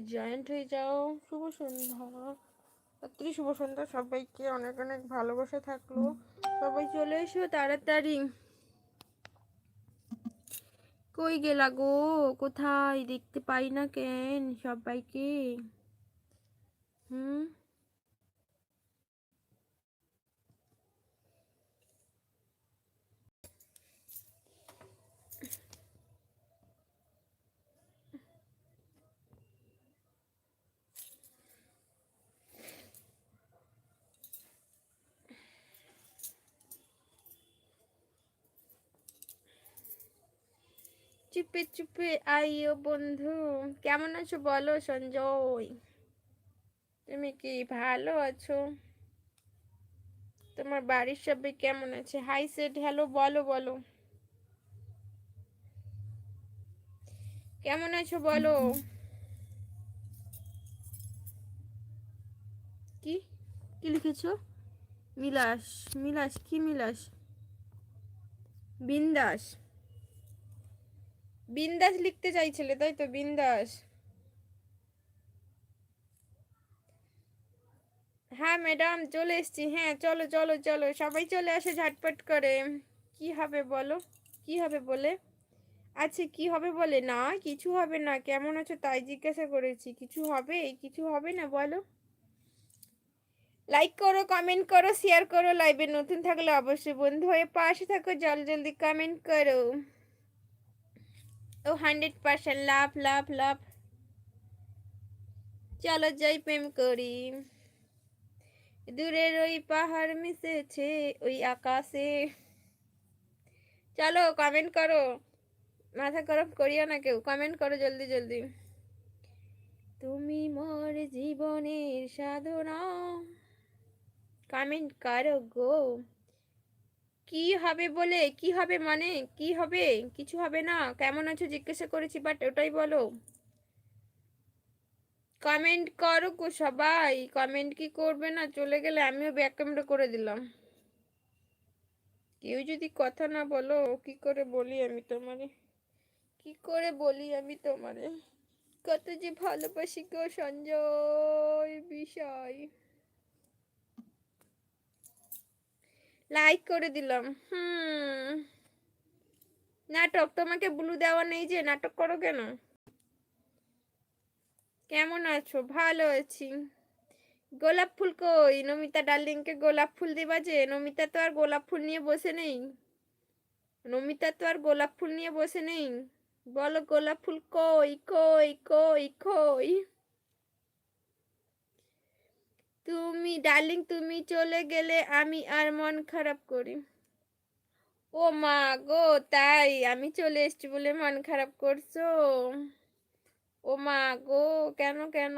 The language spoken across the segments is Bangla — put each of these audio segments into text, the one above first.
জয়েন্ট হয়ে যাও। শুভ সন্ধ্যা। রাত্রি, শুভ সন্ধ্যা। সবাইকে অনেক অনেক ভালোবাসা থাকল। সবাই চলে এসো তাড়াতাড়ি। কই গেলা গো? কোথায়? দেখতে পাই না কেন সবাইকে। হুম? চুপে চুপে, আইও বন্ধু। কেমন আছো বলো সঞ্জয়? তুমি কি ভালো আছো? তোমার বাড়ির সবাই কেমন আছে? হাই সেট হ্যালো বলো বলো। কেমন আছো বলো? কি? কি লিখেছো? মিলাস মিলাস, কি মিলাস? বিন্দাস। বিন্দাস লিখতে চাইছিলে, তাই তো? বিন্দাস। হ্যাঁ ম্যাডাম, চলে এসছি। হ্যাঁ চলো চলো চলো। সবাই চলে আসে ঝটপট করে। কি হবে বলো? কি হবে বলে? আচ্ছা কি হবে বলে? না, কিছু হবে না। কেমন আছো তাই জিজ্ঞাসা করেছি। কিছু হবে? কিছু হবে না বলো? লাইক করো কমেন্ট করো শেয়ার করো লাইভে নতুন থাকলে অবশ্যই বন্ধু হয়ে পাশে থাকো। জল জলদি কমেন্ট করো। ও hundred percent love love love. চলো যাই প্রেম করি। দূরের ওই পাহাড় মিশেছে ওই আকাশে। চলো কমেন্ট করো। মাথা গরম করিও না কেউ। কমেন্ট করো জলদি জলদি। তুমি মোর জীবনের সাধনা। কমেন্ট করো গো। কি হবে বলে? কি হবে মানে? কি হবে? কিছু হবে না? কেমন আছো জিজ্ঞাসা করেছি বাট ওটাই বলো। কমেন্ট করো সবাই। কমেন্ট কি করবে না? চলে গেলে আমিও ব্যাক ক্যামেরা করে দিলাম। কেউ যদি কথা না বলো, কি করে বলি আমি তোমারে? কি করে বলি আমি তোমারে? কত যে ভালোবাসি গো সঞ্জয়, বিষয়। লাইক করে দিলাম। হুম। নাটক, তোমাকে ব্লু দেওয়া নেই যে, নাটক করো কেন? কেমন আছো? ভালো আছি। গোলাপ ফুল কই? নমিতা ডার্লিংকে গোলাপ ফুল দিবা যে? নমিতা তো আর গোলাপ ফুল নিয়ে বসে নেই। নমিতা তো আর গোলাপ ফুল নিয়ে বসে নেই। বলো গোলাপ ফুল কই কই কই কই? তুমি ডার্লিং, তুমি চলে গেলে আমি আর মন খারাপ করি। ও মা গো, তাই আমি চলে এসছি বলে মন খারাপ করছ? ও মা গো, কেন কেন?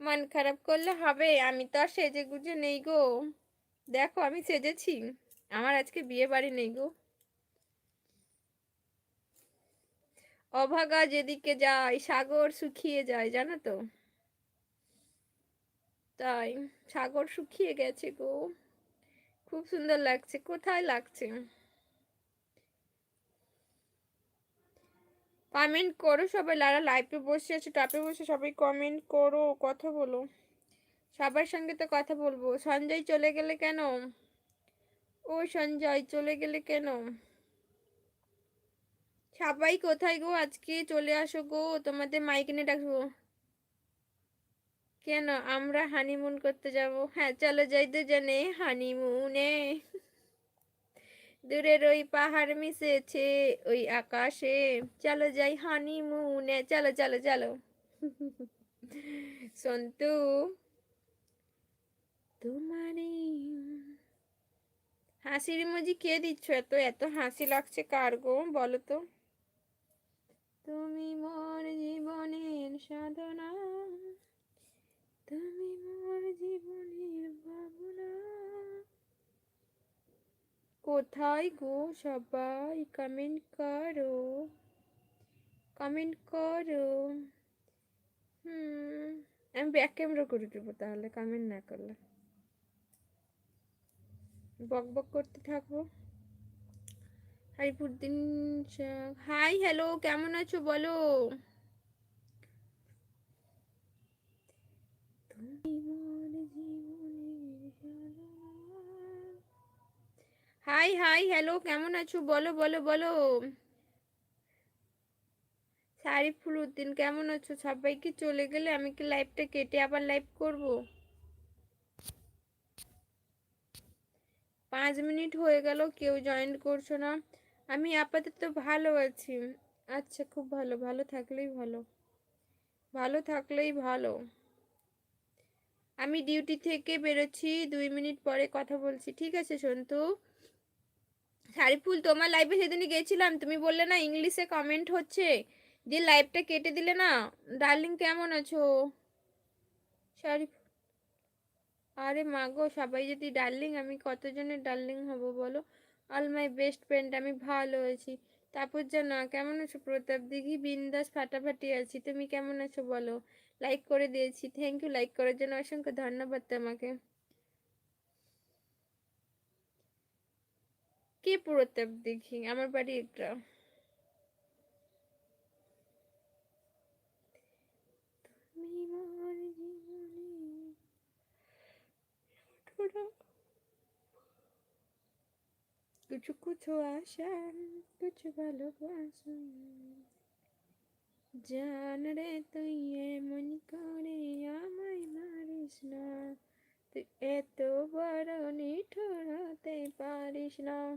মন খারাপ করলে হবে, আমি তো আর সেজে গুজে নেই গো। দেখো, আমি সেজেছি, আমার আজকে বিয়ে বাড়ি নেই গো। অভাগা যেদিকে যায়, সাগর শুকিয়ে যায়, জানো তো? তাই সাগর শুকিয়ে গেছে গো। খুব সুন্দর লাগছে। কোথায় লাগছে? কমেন্ট করো সবাই। লারা লাইভে বসে আছে, টাপে বসে। সবাই কমেন্ট করো, কথা বলো। সবার সঙ্গে তো কথা বলব। সঞ্জয় চলে গেলে কেন? ও সঞ্জয়, চলে গেলে কেন? সবাই কোথায় গো? আজকে চলে আসো গো। তোমাদের মাইক নিয়ে ডাকবো। কেন আমরা হানিমুন করতে যাব? হ্যাঁ চলো যাই দুজনে হানিমুনে দূরের ওই পাহাড় মিশেছে ওই আকাশে। চলো যাই হানিমুনে চলো চলো চলো। সন্তু তোমারই হাসির মজি কে দিচ্ছ? এত এত হাসি লাগছে কার গো, বলো তো। তুমি মোর জীবনের সাধনা কোথায় গো সবাই? কমেন্ট করো। কমেন্ট করো। হুম, আমি ব্যাক ক্যামেরা করে দেব তাহলে কমেন্ট না করলে। বক বক করতে থাকব হারিপুরদিন হাই হ্যালো কেমন আছো বলো? তুমি হাই হাই হ্যালো কেমন আছো? বলো বলো বলো। সারিফুল উদ্দিন কেমন আছো? সবাই কি চলে গেলে আমি কি লাইভটা কেটে আবার লাইভ করব? পাঁচ মিনিট হয়ে গেল, কেউ জয়েন করছ না। আমি আপাতত ভালো আছি। আচ্ছা খুব ভালো ভালো থাকলেই ভালো। ভালো থাকলেই ভালো। আমি ডিউটি থেকে বেরোচ্ছি, দুই মিনিট পরে কথা বলছি। ঠিক আছে, সন্তু? সারিফুল তোমার লাইভে সেদিনই গেছিলাম। তুমি বললে না ইংলিশে কমেন্ট হচ্ছে। দিয়ে লাইভটা কেটে দিলে না ডার্লিং কেমন আছো? সারিফ আরে মা গো, সবাই যদি ডার্লিং আমি কতজনের ডার্লিং হব বলো? অল মাই বেস্ট ফ্রেন্ড আমি ভালো আছি। তারপর জানা কেমন আছো? প্রতাপ দিঘি, বিন্দাস, ফাটাফাটি আছি। তুমি কেমন আছো বলো? লাইক করে দিয়েছি। থ্যাংক ইউ লাইক করার জন্য অসংখ্য ধন্যবাদ তোমাকে। কে প্রতাপ দেখি? আমার বাড়ি এটা। কিছু কিছু আশা কিছু ভালোবাসা। জান রে তুই এমন করে আমায় মারিস না। তুই এত বড় নিঠুর হতে পারিস না।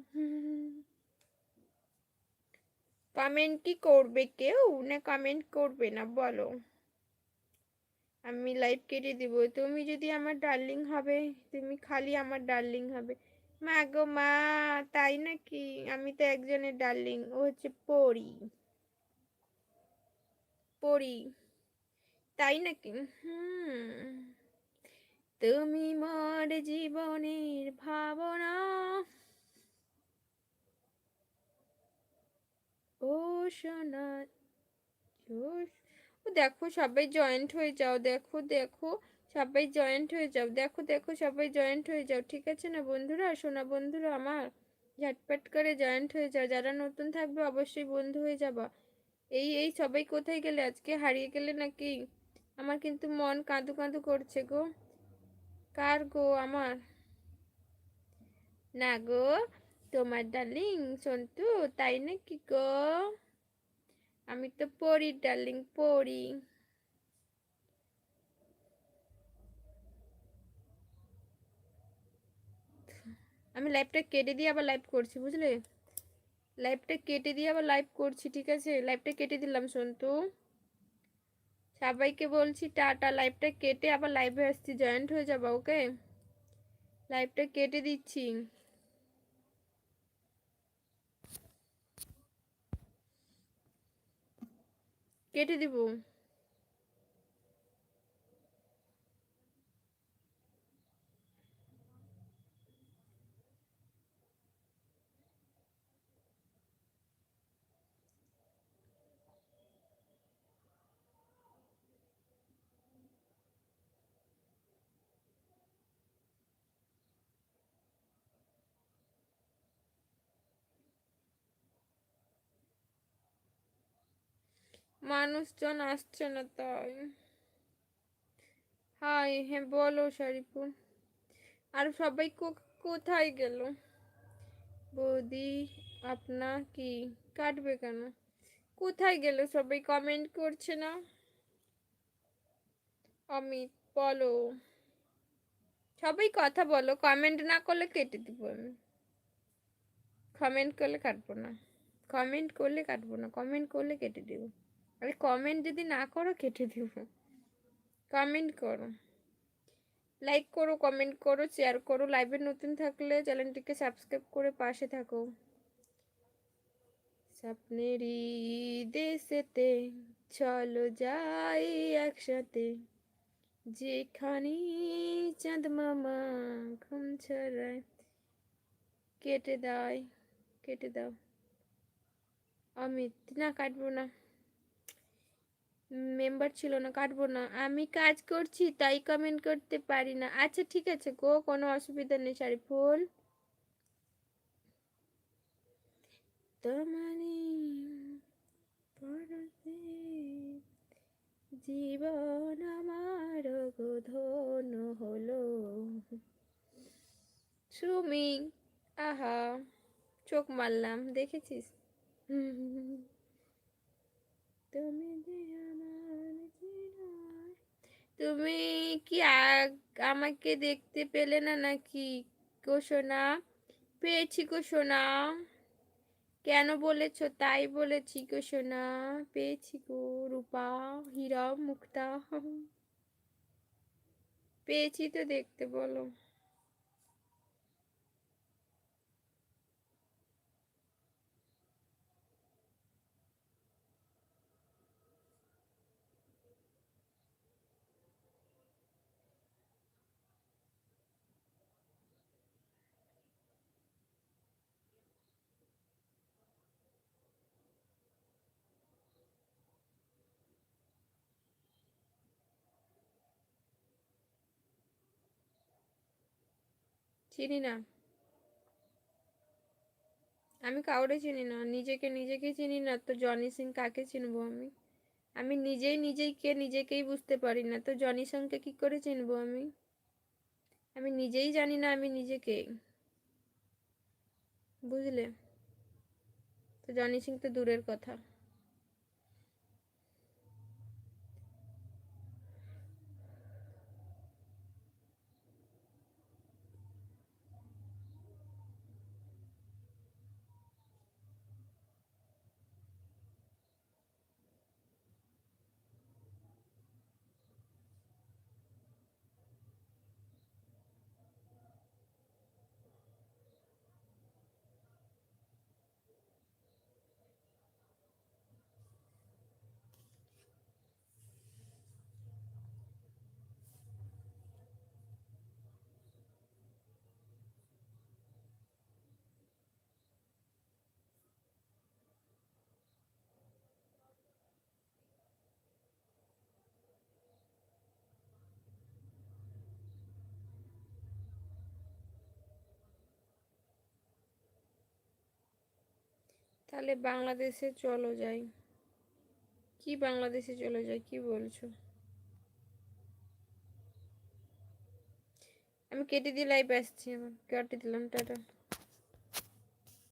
কমেন্ট কি করবে কেউ? না কমেন্ট করবে না? বলো। আমি লাইভ কেটে দিব। তুমি যদি আমার ডার্লিং হবে, তুমি খালি আমার ডার্লিং হবে। মা গো মা, তাই নাকি? আমি তো একজনের ডার্লিং ও হচ্ছে পরি। পরি। তাই নাকি? হুম। তুমি মোর জীবনের ভাবনা। ও সোনা, ও দেখো, সবাই জয়েন্ট হয়ে যাও, দেখো দেখো, সবাই জয়েন্ট হয়ে যাও, দেখো দেখো, সবাই জয়েন্ট হয়ে যাও, ঠিক আছে না বন্ধুরা? সোনা বন্ধুরা আমার, ঝটপট করে জয়েন্ট হয়ে যাও, যারা নতুন থাকবে অবশ্যই বন্ধু হয়ে যাবা। এই এই সবাই কোথায় গেলে? আজকে হারিয়ে গেলে নাকি? আমার কিন্তু মন কাঁদু কাঁদু করছে গো। কার গো আমার? না গো, তোমার ডার্লিং সন্তু, তাই নাকি গো? আমি তো পড়ি ডার্লিং পড়ি আমি লাইভটা কেটে দিয়ে আবার লাইভ করছি, বুঝলে? লাইভটা কেটে দিয়ে আবার লাইভ করছি, ঠিক আছে? লাইভটা কেটে দিলাম, সন্তু। সবাইকে বলছি টাটা লাইভটা কেটে আবার লাইভে আসছি জয়েন্ট হয়ে যাব ওকে লাইভটা কেটে দিচ্ছি। কেটে দিব। মানুষজন আসছে না তাই। হাই হ্যাঁ বলো শারিপুর আর সবাই কোথায় গেল? বৌদি, আপনা কি? কাটবে কেন? কোথায় গেল? সবাই কমেন্ট করছে না? অমিত, বলো। সবাই কথা বলো কমেন্ট না করলে কেটে দিব আমি। কমেন্ট করলে কাটবো না। কমেন্ট করলে কাটবো না কমেন্ট করলে কেটে দেবো। আরে কমেন্ট যদি না করো, কেটে দেব। কমেন্ট করো। লাইক করো কমেন্ট করো শেয়ার করো। লাইভে নতুন থাকলে চ্যানেলটিকে সাবস্ক্রাইব করে পাশে থাকো। স্বপ্নেরই দেশেতে চলো যাই একসাথে। যেখানে চাঁদ মামা ঘুম ছড়ায়, কেটে দেয় কেটে দাও। অমিত, না, কাটবো না। মেম্বার ছিল না, কাটবো না। আমি কাজ করছি, তাই কমেন্ট করতে পারি না। আচ্ছা ঠিক আছে গো, কোনো অসুবিধা নেই ফুল তোমারি জীবন আমার গোধন হলো। সুমি, আহা, চোখ মারলাম, দেখেছিস? তুমি তুমি কি আমাকে দেখতে পেলে না নাকি? কোশোনা পেয়েছি গো কোশোনা কেন বলেছ? তাই বলেছি কোশোনা পেয়েছি গো রূপা, হীরা, মুক্তা। পেয়েছি তো দেখতে, বলো। চিনি না। আমি কাউরে চিনি না, নিজেকে নিজেকে চিনি না, তো জনি সিং কাকে চিনবো আমি? আমি নিজেই নিজেই কে নিজেকেই বুঝতে পারি না, তো জনি সিংকে কি করে চিনবো আমি? আমি নিজেই জানি না, আমি নিজেকে বুঝলে? তো জনি সিং তো দূরের কথা। তাহলে বাংলাদেশে চলো যাই। কি বাংলাদেশে চলে যাই, কি বলছো? আমি কেটে দিয়ে লাইভ আসছি আমার, কেটে দিলাম, টাটা।